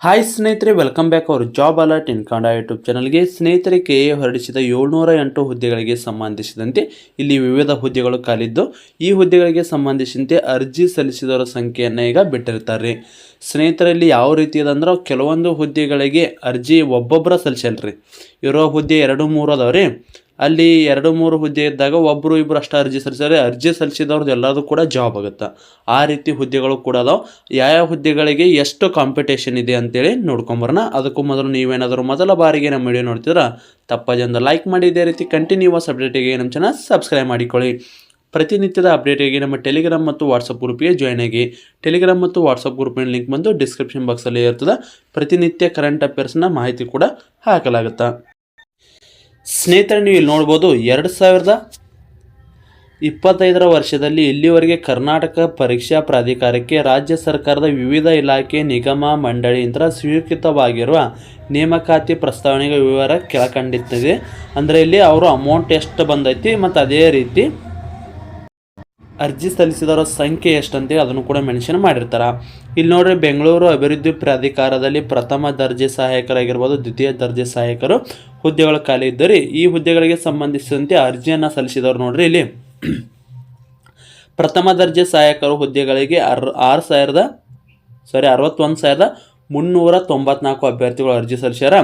Hi ಸ್ನೇಹಿತರೆ welcome back ಅವರು job alert in Kannada YouTube ಚಾನಲ್ಗೆ ಸ್ನೇಹಿತರೆ ಕೆ ಎ ಹೊರಡಿಸಿದ ಏಳ್ನೂರ ಎಂಟು ಹುದ್ದೆಗಳಿಗೆ ಸಂಬಂಧಿಸಿದಂತೆ ಇಲ್ಲಿ ವಿವಿಧ ಹುದ್ದೆಗಳು ಕಾಲಿದ್ದು ಈ ಹುದ್ದೆಗಳಿಗೆ ಸಂಬಂಧಿಸಿದಂತೆ ಅರ್ಜಿ ಸಲ್ಲಿಸಿದವರ ಸಂಖ್ಯೆಯನ್ನು ಈಗ ಬಿಟ್ಟಿರ್ತಾರೆ. ಸ್ನೇಹಿತರಲ್ಲಿ ಯಾವ ರೀತಿ ಅದಂದ್ರೆ ಕೆಲವೊಂದು ಹುದ್ದೆಗಳಿಗೆ ಅರ್ಜಿ ಒಬ್ಬೊಬ್ಬರ ಸಲ್ಲಿಸಲ್ರಿ. ಇರೋ ಹುದ್ದೆ ಎರಡು ಮೂರು ಅದಾವ್ರಿ ಅಲ್ಲಿ ಎರಡು ಮೂರು ಹುದ್ದೆ ಇದ್ದಾಗ ಒಬ್ಬರು ಇಬ್ಬರು ಅಷ್ಟು ಅರ್ಜಿ ಸಲ್ಲಿಸಿದ್ರೆ ಅರ್ಜಿ ಸಲ್ಲಿಸಿದವ್ರದ್ದು ಎಲ್ಲದೂ ಕೂಡ ಜಾಬ್ ಆಗುತ್ತೆ. ಆ ರೀತಿ ಹುದ್ದೆಗಳು ಕೂಡ ಅದಾವೆ. ಯಾವ ಹುದ್ದೆಗಳಿಗೆ ಎಷ್ಟು ಕಾಂಪಿಟೇಷನ್ ಇದೆ ಅಂತೇಳಿ ನೋಡ್ಕೊಂಬರೋಣ ಅದಕ್ಕೂ ಮೊದಲು ನೀವೇನಾದರೂ ಮೊದಲ ಬಾರಿಗೆ ನಮ್ಮ ವಿಡಿಯೋ ನೋಡ್ತಿದ್ರೆ ಜನ ಲೈಕ್ ಮಾಡಿ. ಇದೇ ರೀತಿ ಕಂಟಿನ್ಯೂಸ್ ಅಪ್ಡೇಟಿಗೆ ನಮ್ಮ ಚಾನಲ್ ಸಬ್ಸ್ಕ್ರೈಬ್ ಮಾಡಿಕೊಳ್ಳಿ. ಪ್ರತಿನಿತ್ಯದ ಅಪ್ಡೇಟಿಗೆ ನಮ್ಮ ಟೆಲಿಗ್ರಾಮ್ ಮತ್ತು ವಾಟ್ಸಪ್ ಗ್ರೂಪಿಗೆ ಜಾಯ್ನ್ ಆಗಿ. ಟೆಲಿಗ್ರಾಮ್ ಮತ್ತು ವಾಟ್ಸಪ್ ಗ್ರೂಪಿನ ಲಿಂಕ್ ಬಂದು ಡಿಸ್ಕ್ರಿಪ್ಷನ್ ಬಾಕ್ಸಲ್ಲಿ ಇರ್ತದೆ. ಪ್ರತಿನಿತ್ಯ ಕರೆಂಟ್ ಅಫೇರ್ಸ್ನ ಮಾಹಿತಿ ಕೂಡ ಹಾಕಲಾಗುತ್ತೆ. ಸ್ನೇಹಿತರೆ, ನೀವು ಇಲ್ಲಿ ನೋಡ್ಬೋದು ಎರಡು ಸಾವಿರದ ಇಪ್ಪತ್ತೈದರ ವರ್ಷದಲ್ಲಿ ಇಲ್ಲಿವರೆಗೆ ಕರ್ನಾಟಕ ಪರೀಕ್ಷಾ ಪ್ರಾಧಿಕಾರಕ್ಕೆ ರಾಜ್ಯ ಸರ್ಕಾರದ ವಿವಿಧ ಇಲಾಖೆ, ನಿಗಮ ಮಂಡಳಿಯಿಂದ ಸ್ವೀಕೃತವಾಗಿರುವ ನೇಮಕಾತಿ ಪ್ರಸ್ತಾವನೆಗೆ ವಿವರ ಕೆಳಕಂಡಿತ್ತಿದೆ. ಅಂದರೆ ಇಲ್ಲಿ ಅವರು ಅಮೌಂಟ್ ಎಷ್ಟು ಬಂದೈತಿ ಮತ್ತು ಅದೇ ರೀತಿ ಅರ್ಜಿ ಸಲ್ಲಿಸಿದವರ ಸಂಖ್ಯೆ ಎಷ್ಟಂತೇಳಿ ಅದನ್ನು ಕೂಡ ಮೆನ್ಷನ್ ಮಾಡಿರ್ತಾರೆ. ಇಲ್ಲಿ ನೋಡ್ರಿ ಬೆಂಗಳೂರು ಅಭಿವೃದ್ಧಿ ಪ್ರಾಧಿಕಾರದಲ್ಲಿ ಪ್ರಥಮ ದರ್ಜೆ ಸಹಾಯಕರಾಗಿರ್ಬೋದು ದ್ವಿತೀಯ ದರ್ಜೆ ಸಹಾಯಕರು ಹುದ್ದೆಗಳು ಖಾಲಿ ಇದ್ದರೆ ಈ ಹುದ್ದೆಗಳಿಗೆ ಸಂಬಂಧಿಸಿದಂತೆ ಅರ್ಜಿಯನ್ನು ಸಲ್ಲಿಸಿದವರು ನೋಡ್ರಿ ಇಲ್ಲಿ. ಪ್ರಥಮ ದರ್ಜೆ ಸಹಾಯಕರು ಹುದ್ದೆಗಳಿಗೆ ಅರ್ ಆರು ಸಾವಿರದ ಸಾರಿ ಅರವತ್ತೊಂದು ಸಾವಿರದ ಮುನ್ನೂರ ತೊಂಬತ್ನಾಲ್ಕು ಅಭ್ಯರ್ಥಿಗಳು ಅರ್ಜಿ ಸಲ್ಲಿಸ್ಯಾರ.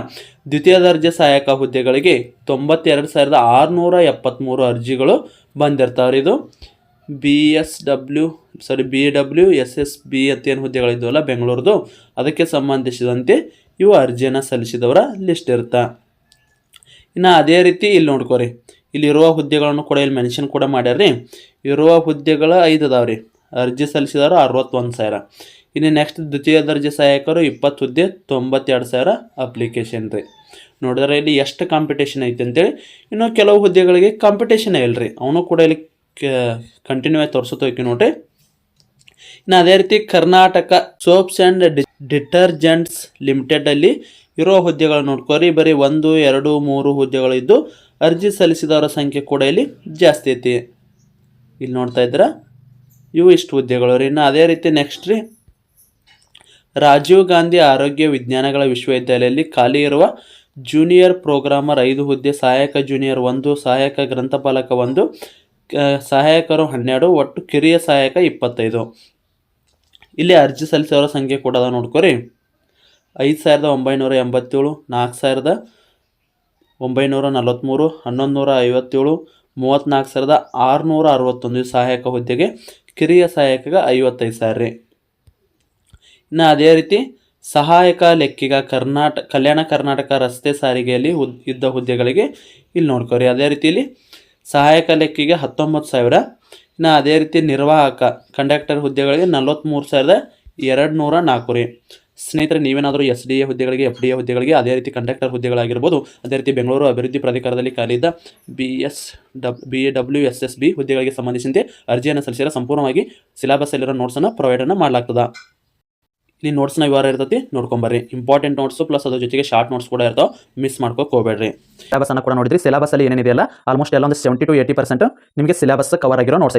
ದ್ವಿತೀಯ ದರ್ಜೆ ಸಹಾಯಕ ಹುದ್ದೆಗಳಿಗೆ ತೊಂಬತ್ತೆರಡು ಸಾವಿರದ ಆರುನೂರ ಎಪ್ಪತ್ತ್ಮೂರು ಅರ್ಜಿಗಳು ಬಂದಿರ್ತಾವ್ರಿ ಇದು. B S W sorry B W S S B ಅಂತ ಏನು ಹುದ್ದೆಗಳಿದ್ವಲ್ಲ ಬೆಂಗಳೂರದು, ಅದಕ್ಕೆ ಸಂಬಂಧಿಸಿದಂತೆ ಇವು ಅರ್ಜಿಯನ್ನು ಸಲ್ಲಿಸಿದವರ ಲಿಸ್ಟ್ ಇರುತ್ತೆ. ಇನ್ನು ಅದೇ ರೀತಿ ಇಲ್ಲಿ ನೋಡ್ಕೋರಿ. ಇಲ್ಲಿರುವ ಹುದ್ದೆಗಳನ್ನು ಕೂಡ ಇಲ್ಲಿ ಮೆನ್ಷನ್ ಕೂಡ ಮಾಡ್ಯಾರ್ರಿ. ಇರುವ ಹುದ್ದೆಗಳ ಐದು ಅದಾವ್ರಿ. ಅರ್ಜಿ ಸಲ್ಲಿಸಿದವರು ಅರವತ್ತೊಂದು ಸಾವಿರ. ಇನ್ನು ನೆಕ್ಸ್ಟ್ ದ್ವಿತೀಯ ದರ್ಜೆ ಸಹಾಯಕರು ಇಪ್ಪತ್ತು ಹುದ್ದೆ, ತೊಂಬತ್ತೆರಡು ಸಾವಿರ ಅಪ್ಲಿಕೇಶನ್ ರೀ. ನೋಡಿದ್ರೆ ಇಲ್ಲಿ ಎಷ್ಟು ಕಾಂಪಿಟೇಷನ್ ಐತೆ ಅಂತೇಳಿ, ಇನ್ನು ಕೆಲವು ಹುದ್ದೆಗಳಿಗೆ ಕಾಂಪಿಟೇಷನ್ ಇಲ್ಲರಿ ಅವನು ಕೂಡ ಇಲ್ಲಿ ಕಂಟಿನ್ಯೂ ಆಗಿ ತೋರಿಸುತ್ತೋಕೆ ನೋಡ್ರಿ. ಇನ್ನು ಅದೇ ರೀತಿ ಕರ್ನಾಟಕ ಸೋಪ್ಸ್ ಆ್ಯಂಡ್ ಡಿಟರ್ಜೆಂಟ್ಸ್ ಲಿಮಿಟೆಡಲ್ಲಿ ಇರೋ ಹುದ್ದೆಗಳು ನೋಡ್ಕೋರಿ. ಬರೀ ಒಂದು, ಎರಡು, ಮೂರು ಹುದ್ದೆಗಳು ಇದ್ದು ಅರ್ಜಿ ಸಲ್ಲಿಸಿದವರ ಸಂಖ್ಯೆ ಕೂಡ ಇಲ್ಲಿ ಜಾಸ್ತಿ ಐತಿ. ಇಲ್ಲಿ ನೋಡ್ತಾ ಇದ್ರ ಇವು ಇಷ್ಟು ಹುದ್ದೆಗಳು ರೀ. ಇನ್ನು ಅದೇ ರೀತಿ ನೆಕ್ಸ್ಟ್ ರೀ, ರಾಜೀವ್ ಗಾಂಧಿ ಆರೋಗ್ಯ ವಿಜ್ಞಾನಗಳ ವಿಶ್ವವಿದ್ಯಾಲಯದಲ್ಲಿ ಖಾಲಿ ಇರುವ ಜೂನಿಯರ್ ಪ್ರೋಗ್ರಾಮರ್ ಐದು ಹುದ್ದೆ, ಸಹಾಯಕ ಜೂನಿಯರ್ ಒಂದು, ಸಹಾಯಕ ಗ್ರಂಥಪಾಲಕ ಒಂದು ಸಹಾಯಕರು ಹನ್ನೆರಡು, ಒಟ್ಟು ಕಿರಿಯ ಸಹಾಯಕ ಇಪ್ಪತ್ತೈದು. ಇಲ್ಲಿ ಅರ್ಜಿ ಸಲ್ಲಿಸೋರ ಸಂಖ್ಯೆ ಕೂಡ ಅದ ನೋಡ್ಕೊರಿ. ಐದು ಸಾವಿರದ ಒಂಬೈನೂರ ಎಂಬತ್ತೇಳು, ನಾಲ್ಕು ಸಾವಿರದ ಒಂಬೈನೂರ ನಲವತ್ತ್ಮೂರು ಹನ್ನೊಂದು ನೂರ ಐವತ್ತೇಳು, ಮೂವತ್ತ್ನಾಲ್ಕು ಸಾವಿರದ ಆರುನೂರ ಅರವತ್ತೊಂದು ಸಹಾಯಕ ಹುದ್ದೆಗೆ ಕಿರಿಯ ಸಹಾಯಕಗೆ ಐವತ್ತೈದು ಸಾವಿರ ರೀ. ಇನ್ನು ಅದೇ ರೀತಿ ಸಹಾಯಕ ಲೆಕ್ಕಿಗ ಕರ್ನಾಟಕ ಕಲ್ಯಾಣ ಕರ್ನಾಟಕ ರಸ್ತೆ ಸಾರಿಗೆಯಲ್ಲಿ ಹುದ್, ಇದ್ದ ಹುದ್ದೆಗಳಿಗೆ ಇಲ್ಲಿ ನೋಡ್ಕೊರಿ. ಅದೇ ರೀತಿಯಲ್ಲಿ ಸಹಾಯಕ ಲೆಕ್ಕಿಗೆ ಹತ್ತೊಂಬತ್ತು ಸಾವಿರ. ಇನ್ನು ಅದೇ ರೀತಿ ನಿರ್ವಾಹಕ ಕಂಡಕ್ಟರ್ ಹುದ್ದೆಗಳಿಗೆ ನಲವತ್ತ್ಮೂರು ಸಾವಿರದ ಎರಡು ನೂರ ನಾಲ್ಕು ರೀ. ಸ್ನೇಹಿತರೆ, ನೀವೇನಾದರೂ ಎಸ್ ಡಿ ಎ ಹುದ್ದೆಗಳಿಗೆ ಎಫ್ ಡಿ ಎ ಹುದ್ದೆಗಳಿಗೆ ಅದೇ ರೀತಿ ಕಂಡಕ್ಟರ್ ಹುದ್ದೆಗಳಾಗಿರ್ಬೋದು, ಅದೇ ರೀತಿ ಬೆಂಗಳೂರು ಅಭಿವೃದ್ಧಿ ಪ್ರಾಧಿಕಾರದಲ್ಲಿ ಖಾಲಿದ್ದ B S W B A W S S B ಹುದ್ದೆಗಳಿಗೆ ಸಂಬಂಧಿಸಿದಂತೆ ಅರ್ಜಿಯನ್ನು ಸಲ್ಲಿಸಿದ ಸಂಪೂರ್ಣವಾಗಿ ಸಿಲೆಬಸ್ಸಲ್ಲಿರೋ ನೋಟ್ಸನ್ನು ಪ್ರೊವೈಡನ್ನು ಮಾಡಲಾಗ್ತದೆ. ಇಲ್ಲಿ ನೋಟ್ಸ್ನ ವಿವರ ಇರ್ತೈತಿ ನೋಡ್ಕೊಂಬರ್ರಿ ಇಂಪಾರ್ಟೆಂಟ್ ನೋಟ್ಸು ಪ್ಲಸ್ ಅದ್ರ ಜೊತೆಗೆ ಶಾರ್ಟ್ ನೋಟ್ಸ್ ಕೂಡ ಇರ್ತಾವೆ. ಮಿಸ್ ಮಾಡ್ಕೋಕೆ ಹೋಗ್ಬೇಡ್ರಿ. ಸಿಲೆಬಸ್ ಅನ್ನು ಕೂಡ ನೋಡಿದ್ರಿ. ಸಿಲೆಬಸ್ ಅಲ್ಲಿ ಏನೇನಿದೆಯಲ್ಲ ಆಲ್ಮೋಸ್ಟ್ ಎಲ್ಲ ಒಂದು ಸೆವೆಂಟಿ ಟು ಏಯ್ಟಿ ಪರ್ಸೆಂಟ್ ನಿಮಗೆ ಸಿಲೆಬಸ್ ಕವರ್ ಆಗಿರೋ ನೋಟ್ಸ್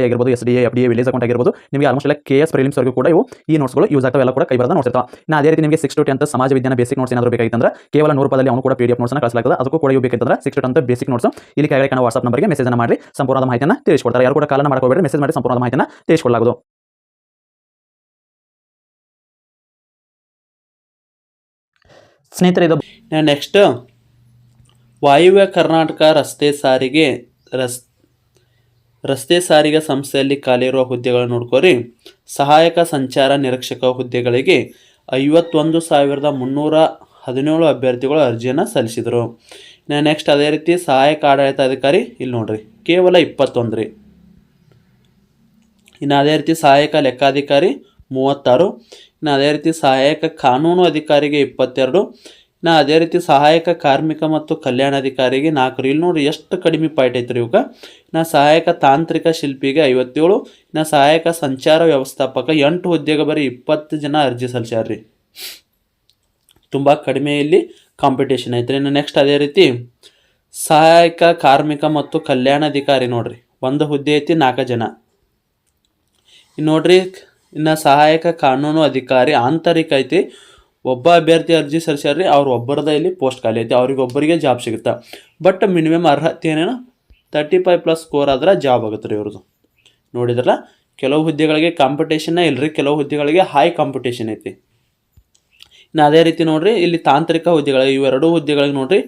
ಐ ಆಗಿರ್ಬೋದು, S D F D A, village account ಆಗಿರ್ಬೋದು, ನಿಮಗೆ ಆಲ್ಮೋಸ್ಟ್ ಎಲ್ಲ ಕೆ ಎಸ್ ಪ್ರಿಲಿಮ್ಸ್ವರೆಗೂ ಕೂಡ ಇವು ಈ ನೋಟ್ಸ್ಗಳು ಯೂಸ್ ಆಗ್ತವೆ, ಎಲ್ಲ ಕೂಡ ಕೈ ಬರೋದ ನೋಟ್ಸ್ ಇರ್ತಾವೆ. ನಾ ಅದೇ ರೀತಿ ನಿಮಗೆ ಸಿಕ್ಸ್ ಟು ಟೆಂತ್ ಸಮಾಜ ವಿಜ್ಞಾನ ಬೇಸಿಕ್ ನೋಟ್ಸ್ ಏನಾದರೂ ಬೇಕಾಗಿತ್ತಂದ್ರೆ, ಕೇವಲ ನೂರು ರೂಪಾಯಿ ಅವನು ಕೂಡ ಪಿ ಡಿ ಎಫ್ ನೋಟ್ಸ್ನ ಕಳಿಸಲಾಗ್ತದೆ. ಅದಕ್ಕೂ ಕೂಡ ಇವು ಬೇಕಂತಂದ್ರೆ six to tenth basic notes ಇಲ್ಲಿ ಕೆಳಗಡೆ ಕಾಣುವ ವಾಟ್ಸ್ಆಪ್ ನಂಬರ್ಗೆ ಮೆಸೇಜ್ ಮಾಡಿ ಸಂಪೂರ್ಣ ಮಾಹಿತಿಯನ್ನು ತಿಳಿಸ್ಕೊಡ್ತಾರೆ. ಯಾರು ಕೂಡ ಕಾಲನ ಮಾಡ್ಕೋಬೇಡಿ ಮೆಸೇಜ್ ಮಾಡಿ ಸಂಪೂರ್ಣ ಮಾಹಿತಿಯನ್ನು ತಿಳಿಸ್ಕೊಡಲಾಗುವುದು ಸ್ನೇಹಿತರೆ, ಇದು ನೆಕ್ಸ್ಟ್ ವಾಯುವ್ಯ ಕರ್ನಾಟಕ ರಸ್ತೆ ಸಾರಿಗೆ ರಸ್ ರಸ್ತೆ ಸಾರಿಗೆ ಸಂಸ್ಥೆಯಲ್ಲಿ ಖಾಲಿ ಇರುವ ಹುದ್ದೆಗಳನ್ನು ನೋಡ್ಕೋರಿ ಸಹಾಯಕ ಸಂಚಾರ ನಿರೀಕ್ಷಕ ಹುದ್ದೆಗಳಿಗೆ ಐವತ್ತೊಂದು ಸಾವಿರದ ಮುನ್ನೂರ ಹದಿನೇಳು ಅಭ್ಯರ್ಥಿಗಳು ಅರ್ಜಿಯನ್ನು ಸಲ್ಲಿಸಿದರು. ನೆಕ್ಸ್ಟ್ ಅದೇ ರೀತಿ ಸಹಾಯಕ ಆಡಳಿತಾಧಿಕಾರಿ ಇಲ್ಲಿ ನೋಡ್ರಿ, ಕೇವಲ ಇಪ್ಪತ್ತೊಂದು ರೀ. ಇನ್ನು ಅದೇ ರೀತಿ ಸಹಾಯಕ ಲೆಕ್ಕಾಧಿಕಾರಿ ಮೂವತ್ತಾರು. ಇನ್ನು ಅದೇ ರೀತಿ ಸಹಾಯಕ ಕಾನೂನು ಅಧಿಕಾರಿಗೆ ಇಪ್ಪತ್ತೆರಡು. ಇನ್ನು ಅದೇ ರೀತಿ ಸಹಾಯಕ ಕಾರ್ಮಿಕ ಮತ್ತು ಕಲ್ಯಾಣಾಧಿಕಾರಿಗೆ ನಾಲ್ಕು ಇಲ್ಲಿ ನೋಡಿ ಎಷ್ಟು ಕಡಿಮೆ ಪಾಯಿಂಟ್ ಐತ್ರಿ ಇವಕ್ಕೆ ನಾ ಸಹಾಯಕ ತಾಂತ್ರಿಕ ಶಿಲ್ಪಿಗೆ ಐವತ್ತೇಳು, ನಾ ಸಹಾಯಕ ಸಂಚಾರ ವ್ಯವಸ್ಥಾಪಕ ಎಂಟು ಹುದ್ದೆಗೆ ಬರೀ ಇಪ್ಪತ್ತು ಜನ ಅರ್ಜಿ ಸಲ್ಲಿಸ್ಯಾರ್ರಿ ತುಂಬ ಕಡಿಮೆ ಇಲ್ಲಿ ಕಾಂಪಿಟೇಷನ್ ಐತ್ರಿ. ಇನ್ನು ನೆಕ್ಸ್ಟ್ ಅದೇ ರೀತಿ ಸಹಾಯಕ ಕಾರ್ಮಿಕ ಮತ್ತು ಕಲ್ಯಾಣಾಧಿಕಾರಿ ನೋಡ್ರಿ. ಒಂದು ಹುದ್ದೆ ಐತಿ, ನಾಲ್ಕು ಜನ. ನೋಡ್ರಿ, ಇನ್ನು ಸಹಾಯಕ ಕಾನೂನು ಅಧಿಕಾರಿ ಆಂತರಿಕ ಐತಿ. ಒಬ್ಬ ಅಭ್ಯರ್ಥಿ ಅರ್ಜಿ ಸಲ್ಲಿಸ್ಯಾರ್ರಿ ಅವ್ರ ಒಬ್ಬರದ ಇಲ್ಲಿ ಪೋಸ್ಟ್ ಖಾಲಿ ಐತಿ ಅವ್ರಿಗೊಬ್ಬರಿಗೆ ಜಾಬ್ ಸಿಗುತ್ತೆ? ಬಟ್ ಮಿನಿಮಮ್ ಅರ್ಹತೆ ಏನೇನು? ತರ್ಟಿ ಫೈವ್ ಪ್ಲಸ್ ಸ್ಕೋರ್ ಆದ್ರೆ ಜಾಬ್ ಆಗುತ್ತೆ ರೀ ಇವ್ರದ್ದು ನೋಡಿದ್ರಲ್ಲ, ಕೆಲವು ಹುದ್ದೆಗಳಿಗೆ ಕಾಂಪಿಟೇಷನ್ನ ಇಲ್ರಿ, ಕೆಲವು ಹುದ್ದೆಗಳಿಗೆ ಹೈ ಕಾಂಪಿಟೇಷನ್ ಐತಿ. ಇನ್ನು ಅದೇ ರೀತಿ ನೋಡ್ರಿ, ಇಲ್ಲಿ ತಾಂತ್ರಿಕ ಹುದ್ದೆಗಳು ಇವೆರಡು ಹುದ್ದೆಗಳಿಗೆ ನೋಡ್ರಿ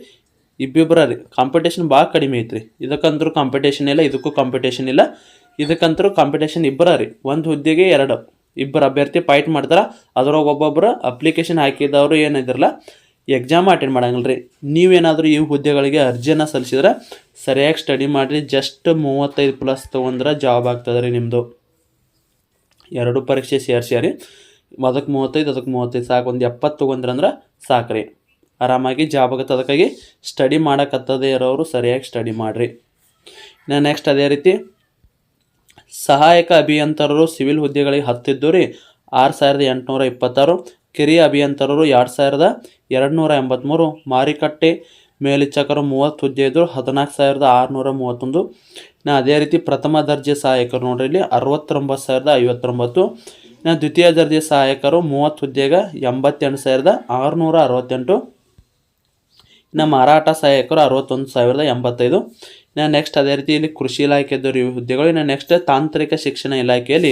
ಇಬ್ಬಿಬ್ಬರ ರೀ ಕಾಂಪಿಟೇಷನ್ ಭಾಳ ಕಡಿಮೆ ಐತ್ರಿ. ಇದಕ್ಕಂತರೂ ಕಾಂಪಿಟೇಷನ್ ಇಲ್ಲ, ಇದಕ್ಕೂ ಕಾಂಪಿಟೇಷನ್ ಇಲ್ಲ. ಇದಕ್ಕಂತರೂ ಕಾಂಪಿಟೇಷನ್ ಇಬ್ಬರ ರೀ, ಒಂದು ಹುದ್ದೆಗೆ ಎರಡು. ಇಬ್ಬರು ಅಭ್ಯರ್ಥಿ ಫೈಟ್ ಮಾಡ್ತಾರೆ. ಅದ್ರಾಗ ಒಬ್ಬೊಬ್ಬರು ಅಪ್ಲಿಕೇಶನ್ ಹಾಕಿದವರು ಏನಿದ್ರಲ್ಲ ಎಕ್ಸಾಮ್ ಅಟೆಂಡ್ ಮಾಡಂಗಿಲ್ಲ ರೀ ನೀವೇನಾದರೂ ಈ ಹುದ್ದೆಗಳಿಗೆ ಅರ್ಜಿಯನ್ನು ಸಲ್ಲಿಸಿದ್ರೆ ಸರಿಯಾಗಿ ಸ್ಟಡಿ ಮಾಡಿರಿ. ಜಸ್ಟ್ ಮೂವತ್ತೈದು ಪ್ಲಸ್ ತೊಗೊಂಡ್ರೆ ಜಾಬ್ ಆಗ್ತದೆ ರೀ ನಿಮ್ಮದು ಎರಡು ಪರೀಕ್ಷೆ ಸೇರಿಸ್ಯಾರಿ. ಅದಕ್ಕೆ ಮೂವತ್ತೈದು ಅದಕ್ಕೆ ಮೂವತ್ತೈದು ಸಾಕು. ಒಂದು ಎಪ್ಪತ್ತು ತೊಗೊಂಡ್ರಂದ್ರೆ ಸಾಕು ರೀ ಆರಾಮಾಗಿ ಜಾಬ್ ಆಗುತ್ತೆ. ಅದಕ್ಕಾಗಿ ಸ್ಟಡಿ ಮಾಡೋಕ್ಕತ್ತದೇ ಇರೋರು ಸರಿಯಾಗಿ ಸ್ಟಡಿ ಮಾಡಿರಿ. ಇನ್ನು ನೆಕ್ಸ್ಟ್ ಅದೇ ರೀತಿ ಸಹಾಯಕ ಅಭಿಯಂತರರು ಸಿವಿಲ್ ಹುದ್ದೆಗಳಿಗೆ ಹತ್ತಿದ್ದು ರೀ. ಆರು ಸಾವಿರದ ಎಂಟುನೂರ ಇಪ್ಪತ್ತಾರು. ಕಿರಿಯ ಅಭಿಯಂತರರು ಎರಡು ಸಾವಿರದ ಎರಡು ನೂರ ಎಂಬತ್ತ್ಮೂರು ಮಾರಿಕಟ್ಟೆ ಮೇಲ್ವಿಚಾರಕರು ಮೂವತ್ತು. ಹುದ್ದೆ ಇದ್ದರು ಹದಿನಾಲ್ಕು ಸಾವಿರದ ಆರುನೂರ ಮೂವತ್ತೊಂದು. ನಾ ಅದೇ ರೀತಿ ಪ್ರಥಮ ದರ್ಜೆ ಸಹಾಯಕರು ನೋಡ್ರಿ ಇಲ್ಲಿ ಅರವತ್ತೊಂಬತ್ತು ಸಾವಿರದ ಐವತ್ತೊಂಬತ್ತು. ನಾ ದ್ವಿತೀಯ ದರ್ಜೆ ಸಹಾಯಕರು ಮೂವತ್ತು. ಹುದ್ದೆಗೆ ಎಂಬತ್ತೆಂಟು ಸಾವಿರದ ಆರುನೂರ ಅರವತ್ತೆಂಟು. ಇನ್ನು ಮಾರಾಟ ಸಹಾಯಕರು ಅರವತ್ತೊಂದು ಸಾವಿರದ ಎಂಬತ್ತೈದು. ಇನ್ನು ನೆಕ್ಸ್ಟ್ ಅದೇ ರೀತಿ ಇಲ್ಲಿ ಕೃಷಿ ಇಲಾಖೆದವ್ರು ಹುದ್ದೆಗಳು, ಇನ್ನು ನೆಕ್ಸ್ಟ್ ತಾಂತ್ರಿಕ ಶಿಕ್ಷಣ ಇಲಾಖೆಯಲ್ಲಿ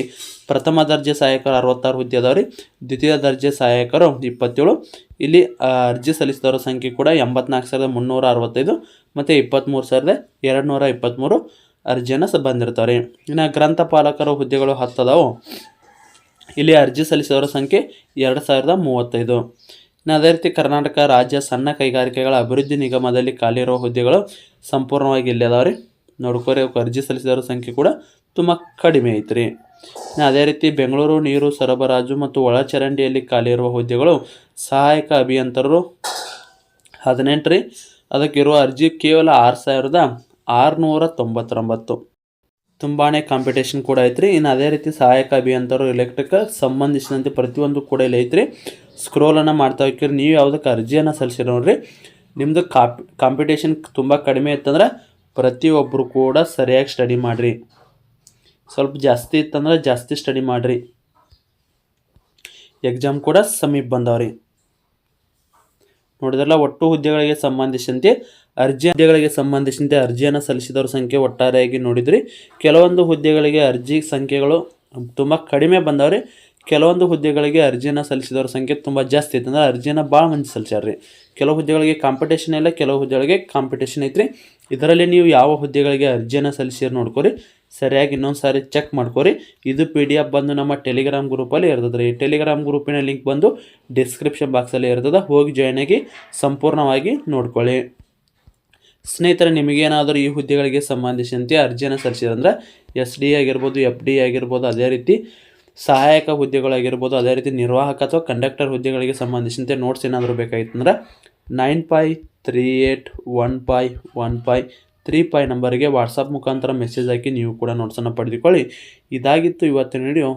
ಪ್ರಥಮ ದರ್ಜೆ ಸಹಾಯಕರು ಅರವತ್ತಾರು ಹುದ್ದೆ ಅದಾವ್ರಿ ದ್ವಿತೀಯ ದರ್ಜೆ ಸಹಾಯಕರು ಇಪ್ಪತ್ತೇಳು. ಇಲ್ಲಿ ಅರ್ಜಿ ಸಲ್ಲಿಸಿದವರ ಸಂಖ್ಯೆ ಕೂಡ ಎಂಬತ್ನಾಲ್ಕು ಸಾವಿರದ ಮುನ್ನೂರ ಅರವತ್ತೈದು ಮತ್ತು ಇಪ್ಪತ್ತ್ಮೂರು ಸಾವಿರದ ಎರಡು ನೂರ ಇಪ್ಪತ್ತ್ಮೂರು ಅರ್ಜಿಯನ್ನು ಸ ಬಂದಿರ್ತಾರೆ ಇನ್ನು ಗ್ರಂಥಪಾಲಕರ ಹುದ್ದೆಗಳು ಹತ್ತದವು. ಇಲ್ಲಿ ಅರ್ಜಿ ಸಲ್ಲಿಸಿದವರ ಸಂಖ್ಯೆ ಎರಡು ಸಾವಿರದ ಮೂವತ್ತೈದು. ಅದೇ ರೀತಿ ಕರ್ನಾಟಕ ರಾಜ್ಯ ಸಣ್ಣ ಕೈಗಾರಿಕೆಗಳ ಅಭಿವೃದ್ಧಿ ನಿಗಮದಲ್ಲಿ ಖಾಲಿ ಇರೋ ಹುದ್ದೆಗಳು ಸಂಪೂರ್ಣವಾಗಿ ಇಲ್ಲಿ ಅದಾವೆ ರೀ ನೋಡ್ಕೋರಿ ಅವಕ್ಕೆ ಅರ್ಜಿ ಸಲ್ಲಿಸಿದವರ ಸಂಖ್ಯೆ ಕೂಡ ತುಂಬ ಕಡಿಮೆ ಐತ್ರಿ. ಅದೇ ರೀತಿ ಬೆಂಗಳೂರು ನೀರು ಸರಬರಾಜು ಮತ್ತು ಒಳಚರಂಡಿಯಲ್ಲಿ ಖಾಲಿ ಇರುವ ಹುದ್ದೆಗಳು ಸಹಾಯಕ ಅಭಿಯಂತರರು ಹದಿನೆಂಟು ರೀ ಅದಕ್ಕಿರುವ ಅರ್ಜಿ ಕೇವಲ ಆರು ಸಾವಿರದ ಆರುನೂರ ತೊಂಬತ್ತೊಂಬತ್ತು. ತುಂಬಾ ಕಾಂಪಿಟೇಷನ್ ಕೂಡ ಐತ್ರಿ. ಇನ್ನು ಅದೇ ರೀತಿ ಸಹಾಯಕ ಅಭಿಯಂತರು ಎಲೆಕ್ಟ್ರಿಕಲ್ ಸಂಬಂಧಿಸಿದಂತೆ ಪ್ರತಿಯೊಂದು ಕೂಡ ಇಲ್ಲಿ ಐತ್ರಿ. ಸ್ಕ್ರೋಲನ್ನು ಮಾಡ್ತಾ ಹೋಗ್ತೀರಿ. ನೀವು ಯಾವುದಕ್ಕೆ ಅರ್ಜಿಯನ್ನು ಸಲ್ಲಿಸಿರೋ ನೋಡ್ರಿ ನಿಮ್ಮದು ಕಾಪ್ ಕಾಂಪಿಟೇಷನ್ ತುಂಬ ಕಡಿಮೆ ಇತ್ತಂದ್ರೆ ಪ್ರತಿಯೊಬ್ಬರು ಕೂಡ ಸರಿಯಾಗಿ ಸ್ಟಡಿ ಮಾಡಿರಿ. ಸ್ವಲ್ಪ ಜಾಸ್ತಿ ಇತ್ತಂದ್ರೆ ಜಾಸ್ತಿ ಸ್ಟಡಿ ಮಾಡಿರಿ. ಎಕ್ಸಾಮ್ ಕೂಡ ಸಮೀಪ ಬಂದವ್ರಿ. ನೋಡಿದ್ರಲ್ಲ, ಒಟ್ಟು ಹುದ್ದೆಗಳಿಗೆ ಸಂಬಂಧಿಸಿದಂತೆ, ಅರ್ಜಿ ಹುದ್ದೆಗಳಿಗೆ ಸಂಬಂಧಿಸಿದಂತೆ ಅರ್ಜಿಯನ್ನು ಸಲ್ಲಿಸಿದವರ ಸಂಖ್ಯೆ ಒಟ್ಟಾರೆಯಾಗಿ ನೋಡಿದ್ರಿ. ಕೆಲವೊಂದು ಹುದ್ದೆಗಳಿಗೆ ಅರ್ಜಿ ಸಂಖ್ಯೆಗಳು ತುಂಬ ಕಡಿಮೆ ಬಂದವ್ರಿ. ಕೆಲವೊಂದು ಹುದ್ದೆಗಳಿಗೆ ಅರ್ಜಿಯನ್ನು ಸಲ್ಲಿಸಿದವರ ಸಂಖ್ಯೆ ತುಂಬ ಜಾಸ್ತಿ ಐತೆ. ಅಂದ್ರೆ ಅರ್ಜಿಯನ್ನು ಭಾಳ ಮಂದಿ ಸಲ್ಲಿಸ್ಯಾರ ರೀ ಕೆಲವು ಹುದ್ದೆಗಳಿಗೆ ಕಾಂಪಿಟೇಷನ್ ಇಲ್ಲ, ಕೆಲವು ಹುದ್ದೆಗಳಿಗೆ ಕಾಂಪಿಟೇಷನ್ ಐತ್ರಿ. ಇದರಲ್ಲಿ ನೀವು ಯಾವ ಹುದ್ದೆಗಳಿಗೆ ಅರ್ಜಿಯನ್ನು ಸಲ್ಲಿಸಿರ್ ನೋಡ್ಕೊರಿ. ಸರಿಯಾಗಿ ಇನ್ನೊಂದು ಸಾರಿ ಚೆಕ್ ಮಾಡ್ಕೊರಿ. ಇದು ಪಿ ಡಿ ಎಫ್ ಬಂದು ನಮ್ಮ ಟೆಲಿಗ್ರಾಮ್ ಗ್ರೂಪಲ್ಲಿ ಇರ್ತದೆ ರೀ ಟೆಲಿಗ್ರಾಮ್ ಗ್ರೂಪಿನ ಲಿಂಕ್ ಬಂದು ಡಿಸ್ಕ್ರಿಪ್ಷನ್ ಬಾಕ್ಸಲ್ಲಿ ಇರ್ತದೆ. ಹೋಗಿ ಜಾಯ್ನ್ ಆಗಿ ಸಂಪೂರ್ಣವಾಗಿ ನೋಡ್ಕೊಳ್ಳಿ. ಸ್ನೇಹಿತರೆ ನಿಮಗೇನಾದರೂ ಈ ಹುದ್ದೆಗಳಿಗೆ ಸಂಬಂಧಿಸಿದಂತೆ ಅರ್ಜಿಯನ್ನು ಸಲ್ಲಿಸಿದಂದ್ರೆ ಎಸ್ ಡಿ ಆಗಿರ್ಬೋದು ಎಫ್ ಡಿ ಆಗಿರ್ಬೋದು, ಅದೇ ರೀತಿ ಸಹಾಯಕ ಹುದ್ದೆಗಳಾಗಿರ್ಬೋದು, ಅದೇ ರೀತಿ ನಿರ್ವಾಹಕ ಅಥವಾ ಕಂಡಕ್ಟರ್ ಹುದ್ದೆಗಳಿಗೆ ಸಂಬಂಧಿಸಿದಂತೆ ನೋಟ್ಸ್ ಏನಾದರೂ ಬೇಕಾಗಿತ್ತಂದ್ರೆ nine five three eight one five one five three five ನಂಬರಿಗೆ ವಾಟ್ಸಪ್ ಮುಖಾಂತರ ಮೆಸೇಜ್ ಹಾಕಿ ನೀವು ಕೂಡ ನೋಟ್ಸನ್ನು ಪಡೆದುಕೊಳ್ಳಿ. ಇದಾಗಿತ್ತು ಇವತ್ತಿನ ವಿಡಿಯೋ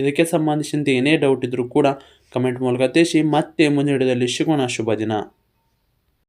ಇದಕ್ಕೆ ಸಂಬಂಧಿಸಿದಂತೆ ಏನೇ ಡೌಟ್ ಇದ್ದರೂ ಕೂಡ ಕಮೆಂಟ್ ಮೂಲಕ ತಿಳಿಸಿ. ಮತ್ತೆ ಮುಂದಿನ ವಿಡಿಯೋದಲ್ಲಿ ಸಿಗೋಣ. ಶುಭ ದಿನ.